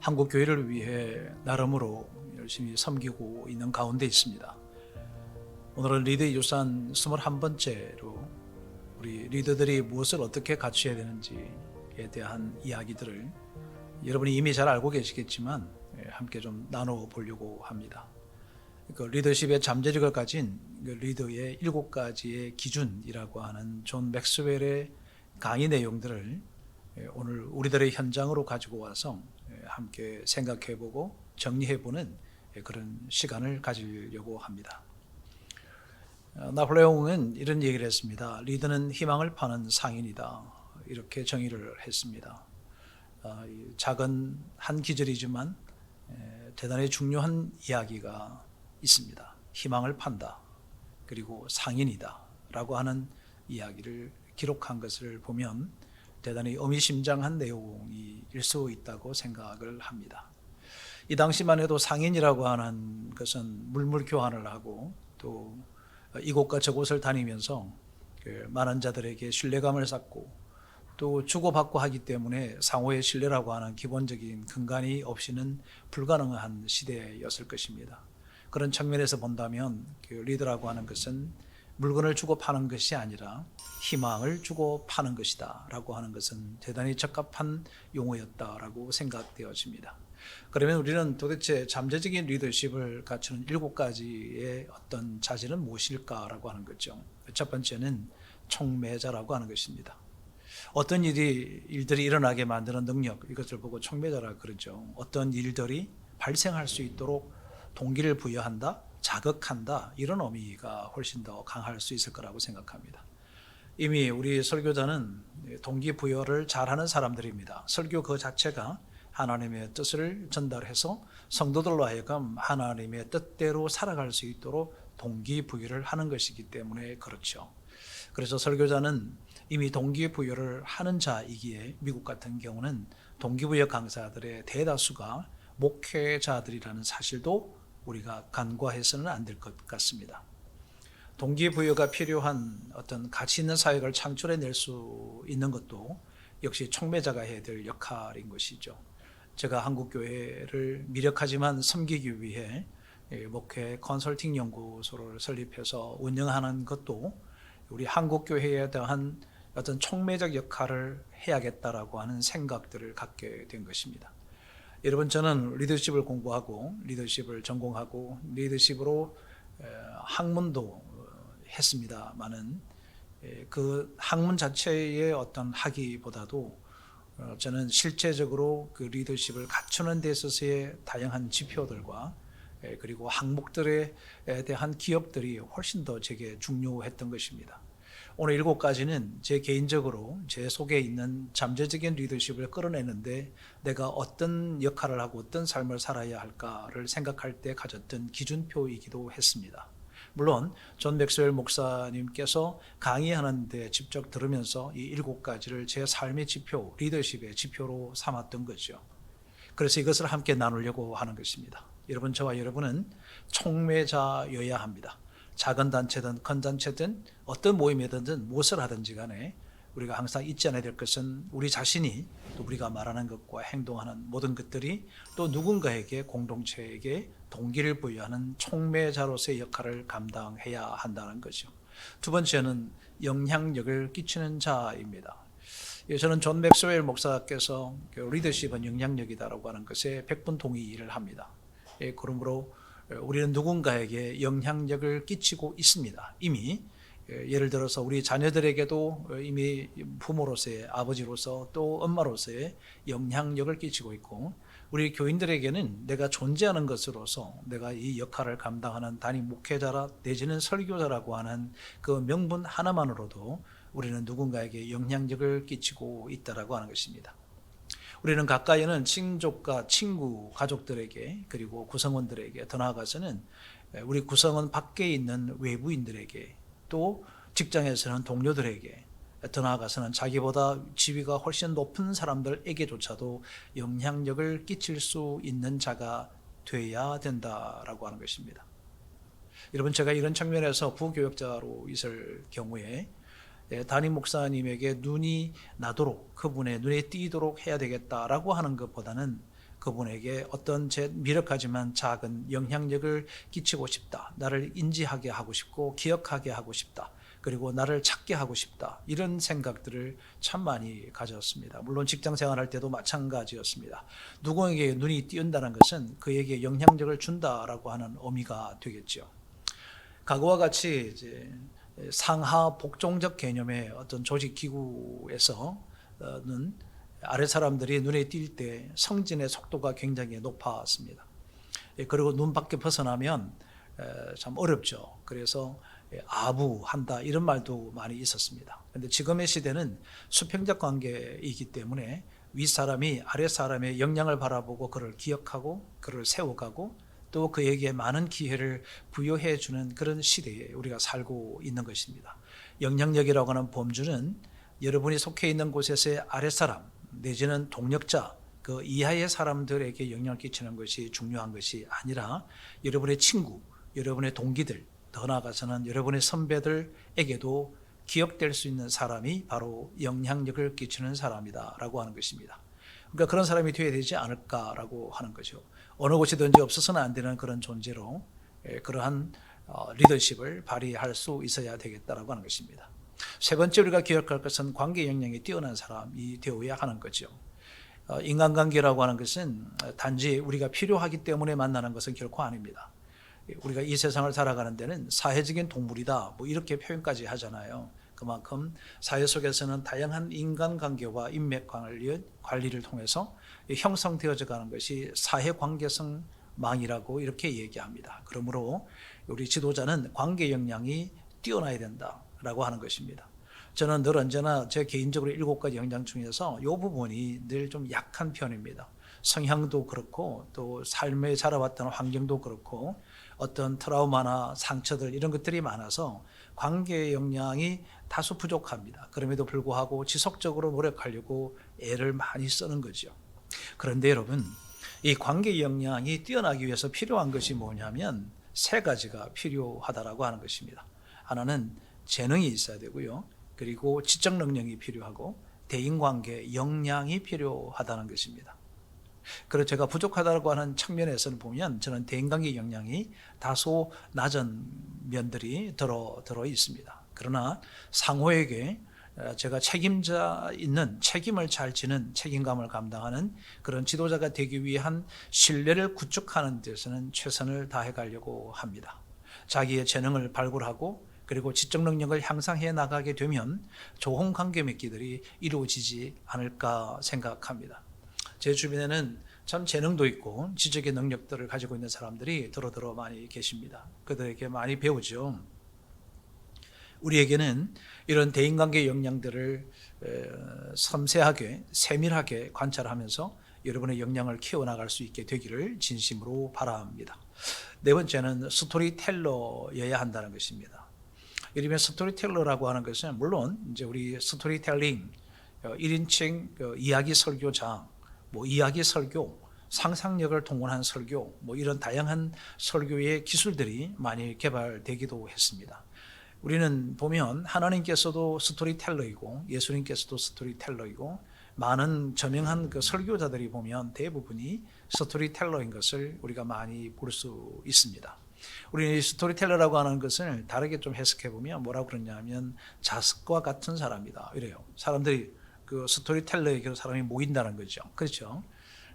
한국 교회를 위해 나름으로 열심히 섬기고 있는 가운데 있습니다. 오늘은 리더의 유산 21번째로 우리 리더들이 무엇을 어떻게 갖춰야 되는지에 대한 이야기들을 여러분이 이미 잘 알고 계시겠지만 예, 함께 좀 나눠 보려고 합니다. 그 리더십의 잠재력을 가진 그 리더의 일곱 가지의 기준이라고 하는 존 맥스웰의 강의 내용들을 예, 오늘 우리들의 현장으로 가지고 와서 예, 함께 생각해보고 정리해보는 예, 그런 시간을 가지려고 합니다. 어, 나폴레옹은 이런 얘기를 했습니다. 리더는 희망을 파는 상인이다. 이렇게 정의를 했습니다. 어, 이 작은 한 기절이지만 에, 대단히 중요한 이야기가 있습니다. 희망을 판다. 그리고 상인이다. 라고 하는 이야기를 기록한 것을 보면 대단히 의미심장한 내용 일 수 있다고 생각을 합니다. 이 당시만 해도 상인이라고 하는 것은 물물 교환을 하고 또 이곳과 저곳을 다니면서 그 많은 자들에게 신뢰감을 쌓고 또 주고받고 하기 때문에 상호의 신뢰라고 하는 기본적인 근간이 없이는 불가능한 시대였을 것입니다. 그런 측면에서 본다면 그 리더라고 하는 것은 물건을 주고 파는 것이 아니라 희망을 주고 파는 것이다 라고 하는 것은 대단히 적합한 용어였다라고 생각되어집니다. 그러면 우리는 도대체 잠재적인 리더십을 갖추는 일곱 가지의 어떤 자질은 무엇일까라고 하는 거죠. 첫 번째는 총매자라고 하는 것입니다. 어떤 일이 일들이 일어나게 만드는 능력 이것을 보고 총매자라 그러죠. 어떤 일들이 발생할 수 있도록 동기를 부여한다, 자극한다 이런 의미가 훨씬 더 강할 수 있을 거라고 생각합니다. 이미 우리 설교자는 동기부여를 잘하는 사람들입니다. 설교 그 자체가 하나님의 뜻을 전달해서 성도들로 하여금 하나님의 뜻대로 살아갈 수 있도록 동기부여를 하는 것이기 때문에 그렇죠. 그래서 설교자는 이미 동기부여를 하는 자이기에 미국 같은 경우는 동기부여 강사들의 대다수가 목회자들이라는 사실도 우리가 간과해서는 안 될 것 같습니다. 동기부여가 필요한 어떤 가치 있는 사역을 창출해 낼 수 있는 것도 역시 총매자가 해야 될 역할인 것이죠. 제가 한국 교회를 미력하지만 섬기기 위해 예, 목회 컨설팅 연구소를 설립해서 운영하는 것도 우리 한국 교회에 대한 어떤 총매적 역할을 해야겠다라고 하는 생각들을 갖게 된 것입니다. 여러분 저는 리더십을 공부하고 리더십을 전공하고 리더십으로 에, 학문도 어, 했습니다만은 에, 그 학문 자체의 어떤 학위보다도 어, 저는 실제적으로 그 리더십을 갖추는 데 있어서의 다양한 지표들과 에, 그리고 항목들에 대한 기업들이 훨씬 더 제게 중요했던 것입니다. 오늘 일곱 가지는 제 개인적으로 제 속에 있는 잠재적인 리더십을 끌어내는데 내가 어떤 역할을 하고 어떤 삶을 살아야 할까를 생각할 때 가졌던 기준표이기도 했습니다. 물론 존 맥스웰 목사님께서 강의하는데 직접 들으면서 이 일곱 가지를 제 삶의 지표, 리더십의 지표로 삼았던 거죠. 그래서 이것을 함께 나누려고 하는 것입니다. 여러분 저와 여러분은 총매자여야 합니다. 작은 단체든 큰 단체든 어떤 모임이든 무엇을 하든지 간에 우리가 항상 잊지 않아야 될 것은 우리 자신이 또 우리가 말하는 것과 행동하는 모든 것들이 또 누군가에게 공동체에게 동기를 부여하는 총매자로서의 역할을 감당해야 한다는 거죠. 두 번째는 영향력을 끼치는 자입니다. 예, 저는 존 맥스웰 목사께서 그 리더십은 영향력이다라고 하는 것에 백분 동의를 합니다. 예, 그러므로 우리는 누군가에게 영향력을 끼치고 있습니다. 이미 예를 들어서 우리 자녀들에게도 이미 부모로서의 아버지로서 또 엄마로서의 영향력을 끼치고 있고 우리 교인들에게는 내가 존재하는 것으로서 내가 이 역할을 감당하는 단임 목회자라 내지는 설교자라고 하는 그 명분 하나만으로도 우리는 누군가에게 영향력을 끼치고 있다라고 하는 것입니다. 우리는 가까이는 친족과 친구, 가족들에게 그리고 구성원들에게 더 나아가서는 우리 구성원 밖에 있는 외부인들에게 또 직장에서는 동료들에게 더 나아가서는 자기보다 지위가 훨씬 높은 사람들에게조차도 영향력을 끼칠 수 있는 자가 돼야 된다라고 하는 것입니다. 여러분 제가 이런 측면에서 부교역자로 있을 경우에 예, 담임 목사님에게 눈이 나도록 그분의 눈에 띄도록 해야 되겠다라고 하는 것보다는 그분에게 어떤 제 미력하지만 작은 영향력을 끼치고 싶다. 나를 인지하게 하고 싶고 기억하게 하고 싶다. 그리고 나를 찾게 하고 싶다. 이런 생각들을 참 많이 가졌습니다. 물론 직장 생활할 때도 마찬가지였습니다. 누구에게 눈이 띄운다는 것은 그에게 영향력을 준다라고 하는 의미가 되겠죠. 과거와 같이 이제 상하 복종적 개념의 어떤 조직 기구에서는 아래 사람들이 눈에 띌 때 성진의 속도가 굉장히 높았습니다. 예, 그리고 눈 밖에 벗어나면 에, 참 어렵죠. 그래서 예, 아부한다 이런 말도 많이 있었습니다. 그런데 지금의 시대는 수평적 관계이기 때문에 위 사람이 아래 사람의 역량을 바라보고 그를 기억하고 그를 세워가고 또 그에게 많은 기회를 부여해 주는 그런 시대에 우리가 살고 있는 것입니다. 영향력이라고 하는 범주는 여러분이 속해 있는 곳에서의 아래 사람 내지는 동력자 그 이하의 사람들에게 영향을 끼치는 것이 중요한 것이 아니라 여러분의 친구, 여러분의 동기들, 더 나아가서는 여러분의 선배들에게도 기억될 수 있는 사람이 바로 영향력을 끼치는 사람이다라고 하는 것입니다. 그러니까 그런 사람이 되어야 되지 않을까라고 하는 거죠. 어느 곳이든지 없어서는 안 되는 그런 존재로 예, 그러한 어, 리더십을 발휘할 수 있어야 되겠다라고 하는 것입니다. 세 번째 우리가 기억할 것은 관계 역량이 뛰어난 사람이 되어야 하는 거죠. 어, 인간관계라고 하는 것은 단지 우리가 필요하기 때문에 만나는 것은 결코 아닙니다. 우리가 이 세상을 살아가는 데는 사회적인 동물이다. 뭐 이렇게 표현까지 하잖아요. 그만큼 사회 속에서는 다양한 인간관계와 인맥 관리, 관리를 통해서 형성되어져 가는 것이 사회 관계성 망이라고 이렇게 얘기합니다. 그러므로 우리 지도자는 관계 역량이 뛰어나야 된다라고 하는 것입니다. 저는 늘 언제나 제 개인적으로 일곱 가지 역량 중에서 이 부분이 늘 좀 약한 편입니다. 성향도 그렇고 또 삶에 자라왔던 환경도 그렇고 어떤 트라우마나 상처들 이런 것들이 많아서 관계 역량이 다소 부족합니다. 그럼에도 불구하고 지속적으로 노력하려고 애를 많이 쓰는 거죠. 그런데 여러분, 이 관계 역량이 뛰어나기 위해서 필요한 것이 뭐냐면 세 가지가 필요하다라고 하는 것입니다. 하나는 재능이 있어야 되고요. 그리고 지적 능력이 필요하고 대인 관계 역량이 필요하다는 것입니다. 그래서 제가 부족하다고 하는 측면에서는 보면 저는 대인관계 역량이 다소 낮은 면들이 들어 들어 있습니다. 그러나 상호에게 어, 제가 책임자 있는 책임을 잘 지는 책임감을 감당하는 그런 지도자가 되기 위한 신뢰를 구축하는 데서는 최선을 다해 가려고 합니다. 자기의 재능을 발굴하고 그리고 지적 능력을 향상해 나가게 되면 좋은 관계 맺기들이 이루어지지 않을까 생각합니다. 제 주변에는 참 재능도 있고 지적인 능력들을 가지고 있는 사람들이 더러더러 많이 계십니다. 그들에게 많이 배우죠. 우리에게는 이런 대인관계 역량들을 섬세하게 세밀하게 관찰하면서 여러분의 역량을 키워나갈 수 있게 되기를 진심으로 바랍니다. 네 번째는 스토리텔러여야 한다는 것입니다. 이름에 스토리텔러라고 하는 것은 물론 이제 우리 스토리텔링 1인칭 어, 이야기 설교자, 뭐 이야기 설교, 상상력을 동원한 설교, 뭐 이런 다양한 설교의 기술들이 많이 개발되기도 했습니다. 우리는 보면 하나님께서도 스토리텔러이고 예수님께서도 스토리텔러이고 많은 저명한 그 설교자들이 보면 대부분이 스토리텔러인 것을 우리가 많이 볼 수 있습니다. 우리 스토리텔러라고 하는 것을 다르게 좀 해석해 보면 뭐라고 그러냐면 자석과 같은 사람이다 이래요. 사람들이 그 스토리텔러에게 사람이 모인다는 거죠. 그렇죠?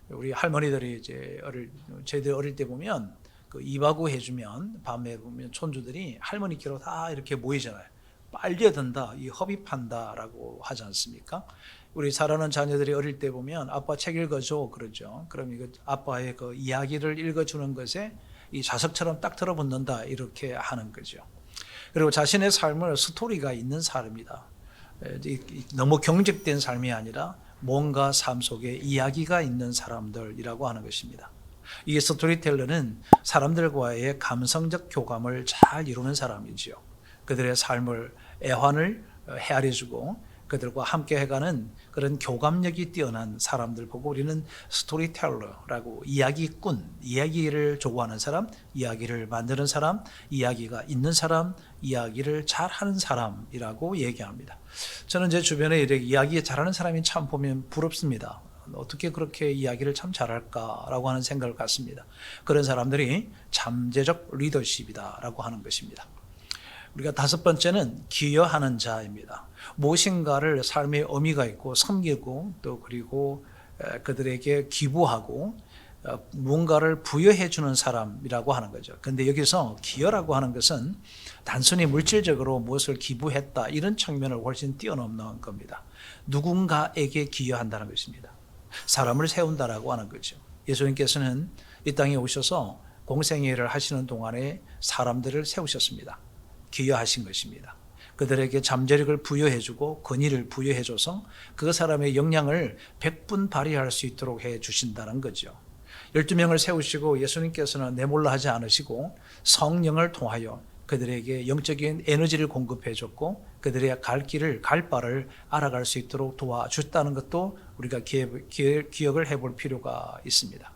우리 할머니들이 이제 어릴 저희들 어릴 때 보면 그 이바구 해주면 밤에 보면 촌주들이 할머니께로 다 이렇게 모이잖아요. 빨려든다, 이 허비판다라고 하지 않습니까? 우리 사랑하는 자녀들이 어릴 때 보면 아빠 책 읽어줘 그러죠. 그럼 이거 아빠의 그 이야기를 읽어주는 것에 이 자석처럼 딱 들어붙는다 이렇게 하는 거죠. 그리고 자신의 삶을 스토리가 있는 삶이다. 너무 경직된 삶이 아니라 뭔가 삶 속에 이야기가 있는 사람들이라고 하는 것입니다. 이게 스토리텔러는 사람들과의 감성적 교감을 잘 이루는 사람이지요. 그들의 삶을 애환을 헤아려주고 그들과 함께 해가는 그런 교감력이 뛰어난 사람들 보고 우리는 스토리텔러라고 이야기꾼, 이야기를 좋아하는 사람, 이야기를 만드는 사람, 이야기가 있는 사람, 이야기를 잘하는 사람이라고 얘기합니다. 저는 제 주변에 이렇게 이야기 잘하는 사람이 참 보면 부럽습니다. 어떻게 그렇게 이야기를 참 잘할까라고 하는 생각을 갖습니다. 그런 사람들이 잠재적 리더십이다라고 하는 것입니다. 우리가 다섯 번째는 기여하는 자입니다. 무엇인가를 삶의 의미가 있고 섬기고 또 그리고 에, 그들에게 기부하고 어, 무언가를 부여해 주는 사람이라고 하는 거죠. 근데 여기서 기여라고 하는 것은 단순히 물질적으로 무엇을 기부했다 이런 측면을 훨씬 뛰어넘는 겁니다. 누군가에게 기여한다는 것입니다. 사람을 세운다라고 하는 거죠. 예수님께서는 이 땅에 오셔서 공생애를 하시는 동안에 사람들을 세우셨습니다. 기여하신 것입니다. 그들에게 잠재력을 부여해주고 권위를 부여해줘서 그 사람의 역량을 백분 발휘할 수 있도록 해 주신다는 거죠. 12명을 세우시고 예수님께서는 내몰라 하지 않으시고 성령을 통하여 그들에게 영적인 에너지를 공급해 줬고 그들의 갈 길을 갈 바를 알아갈 수 있도록 도와줬다는 것도 우리가 기획, 기억을 해볼 필요가 있습니다.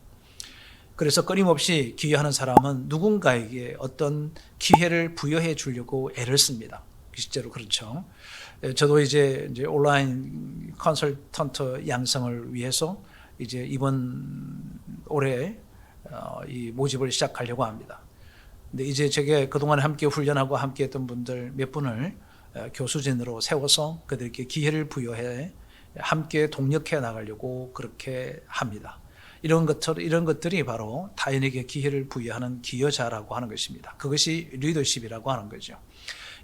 그래서 끊임없이 기여하는 사람은 누군가에게 어떤 기회를 부여해 주려고 애를 씁니다. 실제로 그렇죠. 예, 저도 이제, 이제 온라인 컨설턴트 양성을 위해서 이제 이번 올해 어, 이 모집을 시작하려고 합니다. 근데 이제 제게 그동안 함께 훈련하고 함께 했던 분들 몇 분을 어, 교수진으로 세워서 그들에게 기회를 부여해 함께 동력해 나가려고 그렇게 합니다. 이런 것들 이런 것들이 바로 타인에게 기회를 부여하는 기여자라고 하는 것입니다. 그것이 리더십이라고 하는 거죠.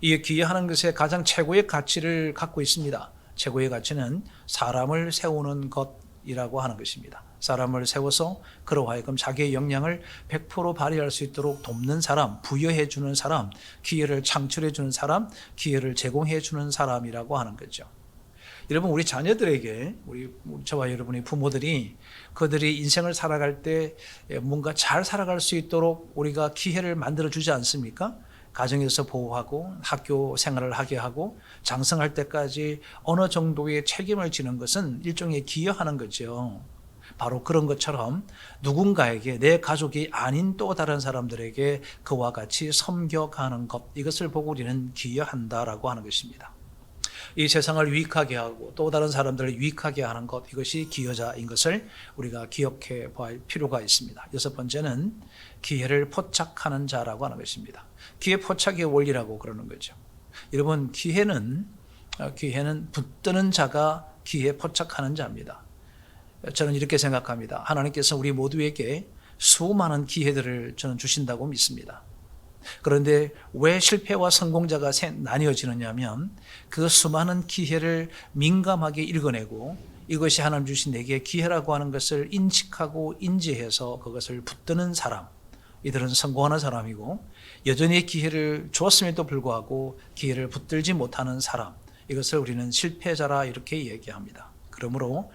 이 기여하는 것에 가장 최고의 가치를 갖고 있습니다. 최고의 가치는 사람을 세우는 것이라고 하는 것입니다. 사람을 세워서 그로 하여금 자기의 역량을 100% 발휘할 수 있도록 돕는 사람, 부여해 주는 사람, 기회를 창출해 주는 사람, 기회를 제공해 주는 사람이라고 하는 거죠. 여러분 우리 자녀들에게 우리 저와 여러분의 부모들이 그들이 인생을 살아갈 때 뭔가 잘 살아갈 수 있도록 우리가 기회를 만들어 주지 않습니까? 가정에서 보호하고 학교 생활을 하게 하고 장성할 때까지 어느 정도의 책임을 지는 것은 일종의 기여하는 거죠. 바로 그런 것처럼 누군가에게 내 가족이 아닌 또 다른 사람들에게 그와 같이 섬겨가는 것 이것을 보고 우리는 기여한다라고 하는 것입니다. 이 세상을 유익하게 하고 또 다른 사람들을 유익하게 하는 것 이것이 기여자인 것을 우리가 기억해 볼 필요가 있습니다. 여섯 번째는 기회를 포착하는 자라고 하는 것입니다. 기회 포착의 원리라고 그러는 거죠. 여러분 기회는 어, 기회는 붙드는 자가 기회 포착하는 자입니다. 저는 이렇게 생각합니다. 하나님께서 우리 모두에게 수많은 기회들을 저는 주신다고 믿습니다. 그런데 왜 실패와 성공자가 나뉘어지느냐면 그 수많은 기회를 민감하게 읽어내고 이것이 하나님 주신 내게 기회라고 하는 것을 인식하고 인지해서 그것을 붙드는 사람, 이들은 성공하는 사람이고 여전히 기회를 주었음에도 불구하고 기회를 붙들지 못하는 사람, 이것을 우리는 실패자라 이렇게 얘기합니다. 그러므로 어,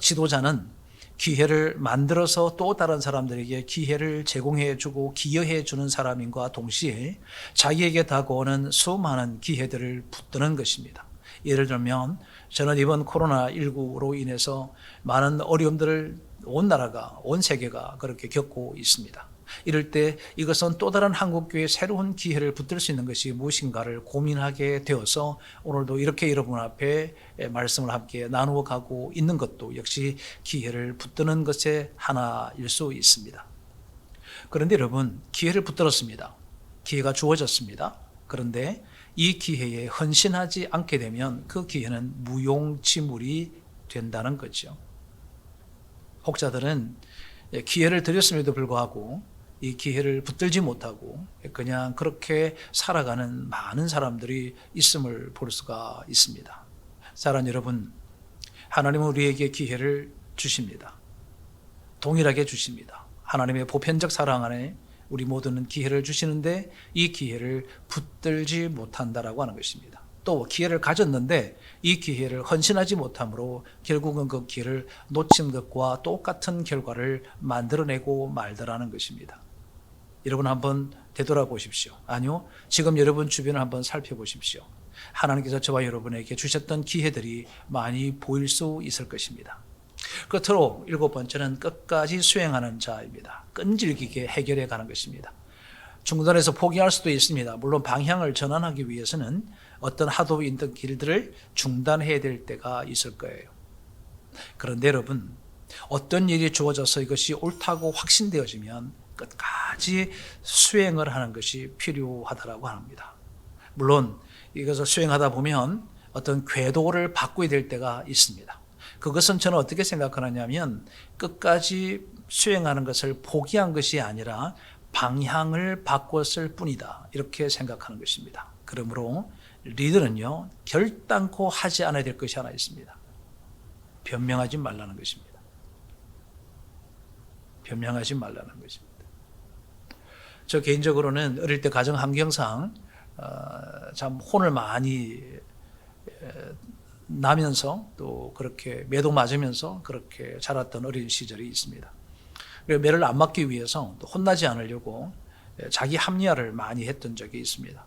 지도자는 기회를 만들어서 또 다른 사람들에게 기회를 제공해 주고 기여해 주는 사람인과 동시에 자기에게 다가오는 수많은 기회들을 붙드는 것입니다. 예를 들면 저는 이번 코로나19로 인해서 많은 어려움들을 온 나라가, 온 세계가 그렇게 겪고 있습니다. 이럴 때 이것은 또 다른 한국교회의 새로운 기회를 붙들 수 있는 것이 무엇인가를 고민하게 되어서 오늘도 이렇게 여러분 앞에 말씀을 함께 나누어 가고 있는 것도 역시 기회를 붙드는 것의 하나일 수 있습니다. 그런데 여러분, 기회를 붙들었습니다. 기회가 주어졌습니다. 그런데 이 기회에 헌신하지 않게 되면 그 기회는 무용지물이 된다는 거죠. 혹자들은 기회를 드렸음에도 불구하고 이 기회를 붙들지 못하고 그냥 그렇게 살아가는 많은 사람들이 있음을 볼 수가 있습니다. 사랑 여러분, 하나님은 우리에게 기회를 주십니다. 동일하게 주십니다. 하나님의 보편적 사랑 안에 우리 모두는 기회를 주시는데 이 기회를 붙들지 못한다라고 하는 것입니다. 또 기회를 가졌는데 이 기회를 헌신하지 못함으로 결국은 그 기회를 놓친 것과 똑같은 결과를 만들어내고 말더라는 것입니다. 여러분 한번 되돌아보십시오. 아니요. 지금 여러분 주변을 한번 살펴보십시오. 하나님께서 저와 여러분에게 주셨던 기회들이 많이 보일 수 있을 것입니다. 끝으로 일곱 번째는 끝까지 수행하는 자입니다. 끈질기게 해결해 가는 것입니다. 중단에서 포기할 수도 있습니다. 물론 방향을 전환하기 위해서는 어떤 하도 있던 길들을 중단해야 될 때가 있을 거예요. 그런데 여러분 어떤 일이 주어져서 이것이 옳다고 확신되어지면 끝까지 수행을 하는 것이 필요하다라고 합니다. 물론 이것을 수행하다 보면 어떤 궤도를 바꿔야 될 때가 있습니다. 그것은 저는 어떻게 생각하느냐면 끝까지 수행하는 것을 포기한 것이 아니라 방향을 바꿨을 뿐이다. 이렇게 생각하는 것입니다. 그러므로 리더는요, 결단코 하지 않아야 될 것이 하나 있습니다. 변명하지 말라는 것입니다. 변명하지 말라는 것입니다. 저 개인적으로는 어릴 때 가정 환경상 어, 참 혼을 많이 에, 나면서 또 그렇게 매도 맞으면서 그렇게 자랐던 어린 시절이 있습니다. 그리고 매를 안 맞기 위해서 또 혼나지 않으려고 자기 합리화를 많이 했던 적이 있습니다.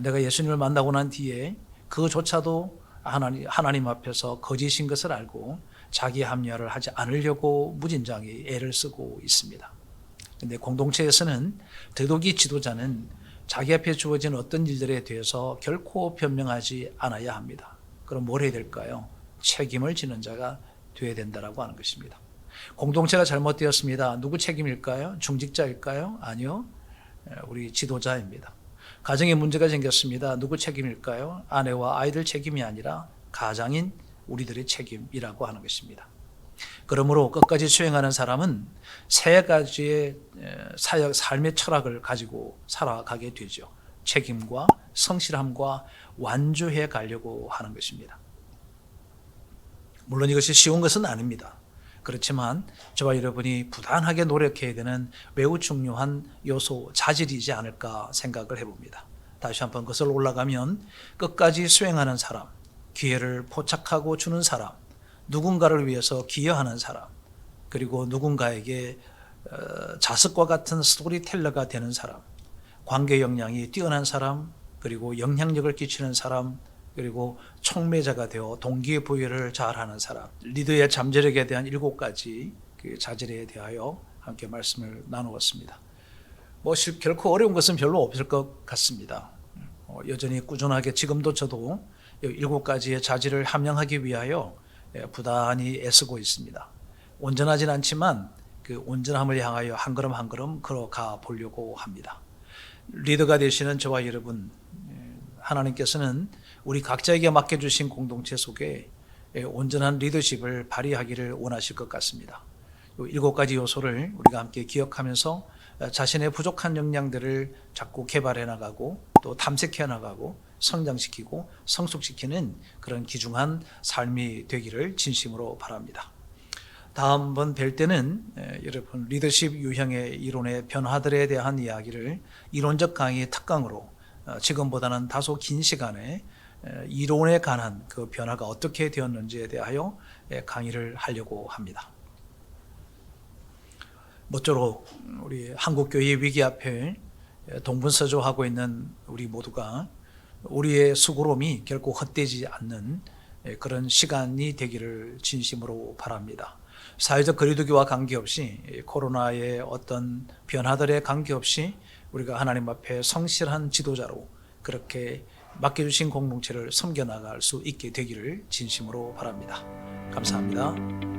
내가 예수님을 만나고 난 뒤에 그조차도 하나님, 하나님 앞에서 거짓인 것을 알고 자기 합리화를 하지 않으려고 무진장히 애를 쓰고 있습니다. 근데 공동체에서는 더더욱이 지도자는 자기 앞에 주어진 어떤 일들에 대해서 결코 변명하지 않아야 합니다. 그럼 뭘 해야 될까요? 책임을 지는 자가 되어야 된다라고 하는 것입니다. 공동체가 잘못되었습니다. 누구 책임일까요? 중직자일까요? 아니요. 우리 지도자입니다. 가정에 문제가 생겼습니다. 누구 책임일까요? 아내와 아이들 책임이 아니라 가장인 우리들의 책임이라고 하는 것입니다. 그러므로 끝까지 수행하는 사람은 세 가지의 사역, 삶의 철학을 가지고 살아가게 되죠. 책임과 성실함과 완주해 가려고 하는 것입니다. 물론 이것이 쉬운 것은 아닙니다. 그렇지만 저와 여러분이 부단하게 노력해야 되는 매우 중요한 요소, 자질이지 않을까 생각을 해봅니다. 다시 한번 그것을 올라가면 끝까지 수행하는 사람, 기회를 포착하고 주는 사람, 누군가를 위해서 기여하는 사람, 그리고 누군가에게 어, 자석과 같은 스토리텔러가 되는 사람, 관계 역량이 뛰어난 사람, 그리고 영향력을 끼치는 사람, 그리고 총매자가 되어 동기부여를 잘하는 사람, 리더의 잠재력에 대한 일곱 가지 그 자질에 대하여 함께 말씀을 나누었습니다. 뭐 결코 어려운 것은 별로 없을 것 같습니다. 어, 여전히 꾸준하게 지금도 저도 일곱 가지의 자질을 함양하기 위하여 예, 부단히 애쓰고 있습니다. 온전하진 않지만 그 온전함을 향하여 한 걸음 한 걸음 걸어가 보려고 합니다. 리더가 되시는 저와 여러분, 예, 하나님께서는 우리 각자에게 맡겨주신 공동체 속에 예, 온전한 리더십을 발휘하기를 원하실 것 같습니다. 일곱 가지 요소를 우리가 함께 기억하면서 어, 자신의 부족한 역량들을 자꾸 개발해 나가고 또 탐색해 나가고 성장시키고 성숙시키는 그런 귀중한 삶이 되기를 진심으로 바랍니다. 다음 번 뵐 때는 여러분 리더십 유형의 이론의 변화들에 대한 이야기를 이론적 강의 특강으로 어, 지금보다는 다소 긴 시간에 이론에 관한 그 변화가 어떻게 되었는지에 대하여 강의를 하려고 합니다. 모쪼록 우리 한국 교회 위기 앞에 동분서주하고 있는 우리 모두가 우리의 수고로움이 결코 헛되지 않는 그런 시간이 되기를 진심으로 바랍니다. 사회적 거리두기와 관계없이 코로나의 어떤 변화들에 관계없이 우리가 하나님 앞에 성실한 지도자로 그렇게 맡겨주신 공동체를 섬겨나갈 수 있게 되기를 진심으로 바랍니다. 감사합니다.